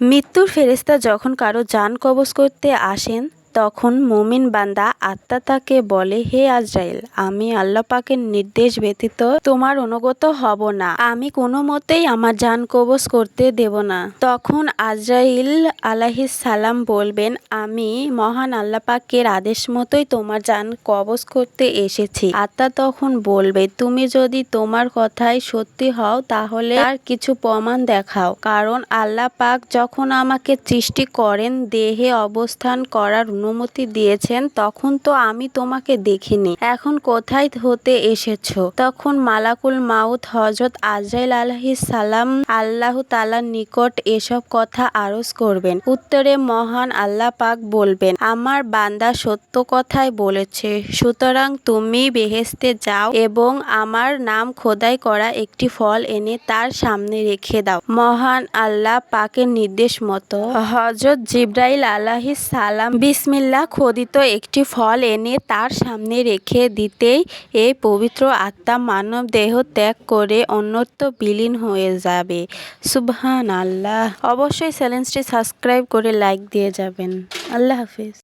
মৃত্যুর ফেরেস্তা যখন কারও যান কবজ করতে আসেন তখন মুমিন বান্দা আত্মা তাকে বলে, হে আজরাইল, আমি আল্লাহ পাকের নির্দেশ ব্যতীত তোমার অনুগত হব না। আমি কোনো মতেই আমার জান কবজ করতে দেব না। তখন আজরাইল আলাহিস সালাম বলবেন, আমি মহান আল্লাহ পাকের আদেশ মতোই তোমার জান কবজ করতে এসেছি। আত্মা তখন বলবে, তুমি যদি তোমার কথাই সত্যি হও, তাহলে আর কিছু প্রমাণ দেখাও। কারণ আল্লাহ পাক যখন আমাকে সৃষ্টি করেন, দেহে অবস্থান করার অনুমতি দিয়েছেন, তখন তো আমি তোমাকে দেখিনি। এখন কোথায় হতে এসেছ? তখন মালাকুল মাউত হজরত আজরাইল আলাহি সালাম আল্লাহ তালার নিকট এসব কথা আরজ করবেন। উত্তরে মহান আল্লাহ পাক বলবেন, আমার বান্দা সত্য কথাই বলেছে। সুতরাং তুমি বেহেস্তে যাও এবং আমার নাম খোদাই করা একটি ফল এনে তার সামনে রেখে দাও। মহান আল্লাহ পাকের নির্দেশ মতো হজরত জিব্রাইল আলাহি সালাম বিসমিল্লাহ খোদিত একটি ফল এনে তার সামনে রেখে দিতেই এই পবিত্র আত্মা মানব দেহ ত্যাগ করে অন্যত্র বিলীন হয়ে যাবে। সুবহান আল্লাহ অবশ্যই চ্যানেলটি সাবস্ক্রাইব করে লাইক দিয়ে যাবেন। আল্লাহ হাফিজ।